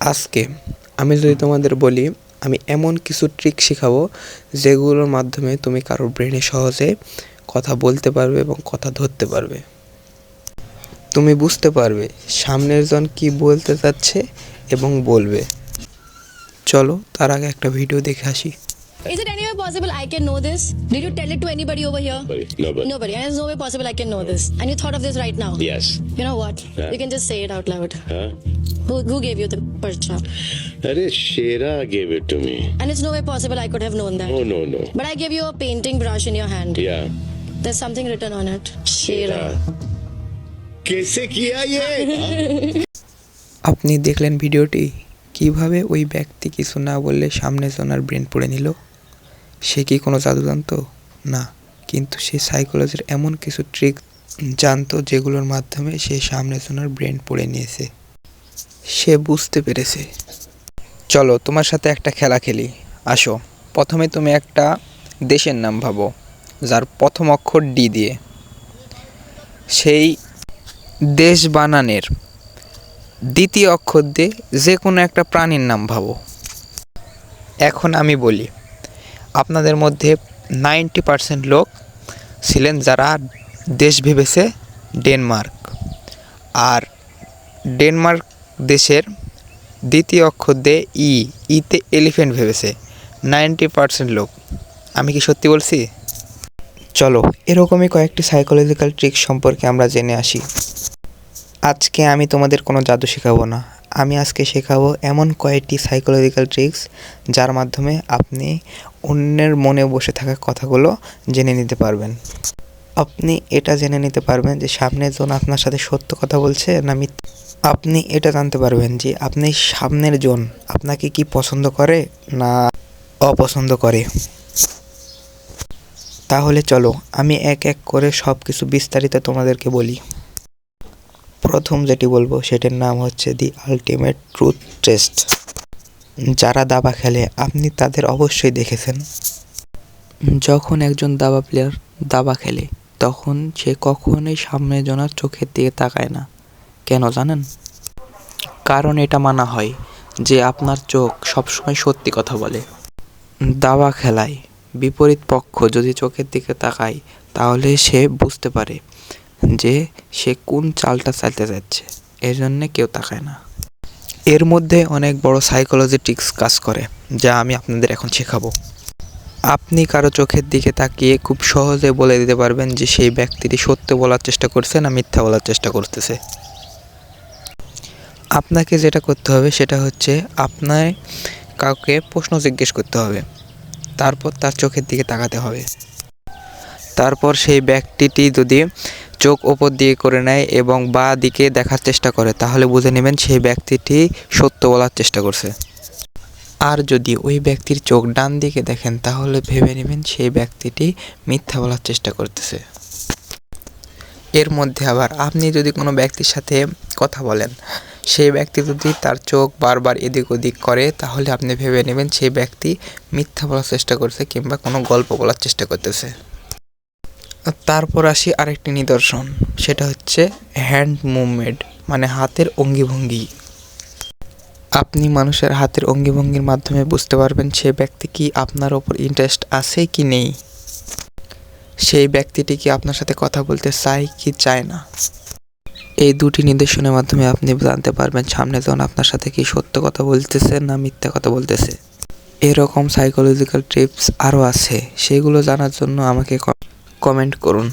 আজকে আমি যদি তোমাদের বলি, আমি এমন কিছু ট্রিক শেখাবো যেগুলোর মাধ্যমে তুমি কারোর ব্রেনে সহজে কথা বলতে পারবে এবং কথা ধরতে পারবে। তুমি বুঝতে পারবে সামনের জন কি বলতে চাচ্ছে এবং বলবে। চলো তার আগে একটা ভিডিও দেখে আসি। Is it any way possible I can know this? Did you tell it to anybody over here? Nobody. Nobody. Nobody. And there's no way possible I can know this. And you thought of this right now? Yes. You know what? Yeah. You can just say it out loud. Huh? Who, who gave you the percha? Arey, Shera gave it to me. And it's no way possible I could have known that. Oh, no, no. But I gave you a painting brush in your hand. Yeah. There's something written on it. Shera. कैसे किया ये আপনি দেখলেন ভিডিওটি কিভাবে ওই ব্যক্তি কিছু না বললে সামনে জনার ব্রেন পড়ে নিল সে কি কোনো জাদু জানতো? না, কিন্তু সে সাইকোলজির এমন কিছু ট্রিক জানতো যেগুলোর মাধ্যমে সে সামনে জনার ব্রেন পড়ে নিয়েছে। সে বুঝতে পেরেছে। চলো, তোমার সাথে একটা খেলা খেলি। আসো। প্রথমে তুমি একটা দেশের নাম ভাবো, যার প্রথম অক্ষর ডি দিয়ে। সেই দেশ বানানের দ্বিতীয় অক্ষর দিয়ে যে কোনো একটা প্রাণীর নাম ভাবো। এখন আমি বলি আপনাদের মধ্যে নাইনটি পার্সেন্ট লোক ছিলেন যারা দেশ ভেবেছে ডেনমার্ক। আর ডেনমার্ক দেশের দ্বিতীয় অক্ষর দে ই ইতে এলিফেন্ট ভেবেছে। নাইনটি পার্সেন্ট লোক। আমি কি সত্যি বলছি? চলো, এরকমই কয়েকটি সাইকোলজিক্যাল ট্রিক সম্পর্কে আমরা জেনে আসি। আজকে আমি তোমাদের কোনো জাদু শেখাবো না। আমি আজকে শেখাবো এমন কয়েকটি সাইকোলজিক্যাল ট্রিক্স যার মাধ্যমে আপনি অন্যের মনে বসে থাকা কথাগুলো জেনে নিতে পারবেন। আপনি এটা জেনে নিতে পারবেন যে সামনের জন আপনার সাথে সত্য কথা বলছে না মিথ্যা। আপনি এটা জানতে পারবেন যে আপনি সামনের জন, আপনাকে কি পছন্দ করে না অপছন্দ করে। তাহলে চলো, আমি এক এক করে সব কিছু বিস্তারিত তোমাদেরকে বলি। প্রথম যেটি বলব সেটির নাম হচ্ছে দি আলটিমেট ট্রুথ টেস্ট যারা দাবা খেলে, আপনি তাদের অবশ্যই দেখেছেন। যখন একজন দাবা প্লেয়ার দাবা খেলে, তখন সে কখনোই সামনে জনার চোখের দিকে তাকায় না। কেন জানেন? কারণ এটা মানা হয় যে আপনার চোখ সবসময় সত্যি কথা বলে। দাবা খেলায় বিপরীত পক্ষ যদি চোখের দিকে তাকায়, তাহলে সে বুঝতে পারে যে সে কোন চালটা চালতে যাচ্ছে, এর জন্যে কেউ তাকায় না। এর মধ্যে অনেক বড় সাইকোলজি টিক্স কাজ করে, যা আমি আপনাদের এখন শেখাবো। আপনি কারও চোখের দিকে তাকিয়ে খুব সহজে বলে দিতে পারবেন যে সেই ব্যক্তিটি সত্য বলার চেষ্টা করছে না মিথ্যা বলার চেষ্টা করতেছে। আপনাকে যেটা করতে হবে সেটা হচ্ছে আপনার কাউকে প্রশ্ন জিজ্ঞেস করতে হবে, তারপর তার চোখের দিকে তাকাতে হবে। তারপর সেই ব্যক্তিটি যদি চোখ ওপর দিয়ে করে নেয় এবং বা দিকে দেখার চেষ্টা করে। তাহলে বুঝে নেবেন সেই ব্যক্তিটি সত্য বলার চেষ্টা করছে। আর যদি ওই ব্যক্তির চোখ ডান দিকে দেখেন, তাহলে ভেবে নেবেন সেই ব্যক্তিটি মিথ্যা বলার চেষ্টা করতেছে। এর মধ্যে আবার আপনি যদি কোনো ব্যক্তির সাথে কথা বলেন, সেই ব্যক্তি যদি তার চোখ বারবার এদিক ওদিক করে, তাহলে আপনি ভেবে নেবেন সেই ব্যক্তি মিথ্যা বলার চেষ্টা করছে কিংবা কোনো গল্প বলার চেষ্টা করতেছে। তারপর আসি আরেকটি নিদর্শন, সেটা হচ্ছে হ্যান্ড মুভমেন্ট মানে হাতের অঙ্গিভঙ্গি। আপনি মানুষের হাতের অঙ্গিভঙ্গির মাধ্যমে বুঝতে পারবেন সে ব্যক্তি কি আপনার ওপর ইন্টারেস্ট আছে কি নেই। সেই ব্যক্তিটি কি আপনার সাথে কথা বলতে চায় কি চায় না। এই দুটি নিদর্শনের মাধ্যমে আপনি জানতে পারবেন সামনে যখন আপনার সাথে কি সত্য কথা বলতেছে না মিথ্যা কথা বলতেছে। এরকম সাইকোলজিক্যাল টিপস আরও আছে, সেগুলো জানার জন্য আমাকে কমেন্ট করুন।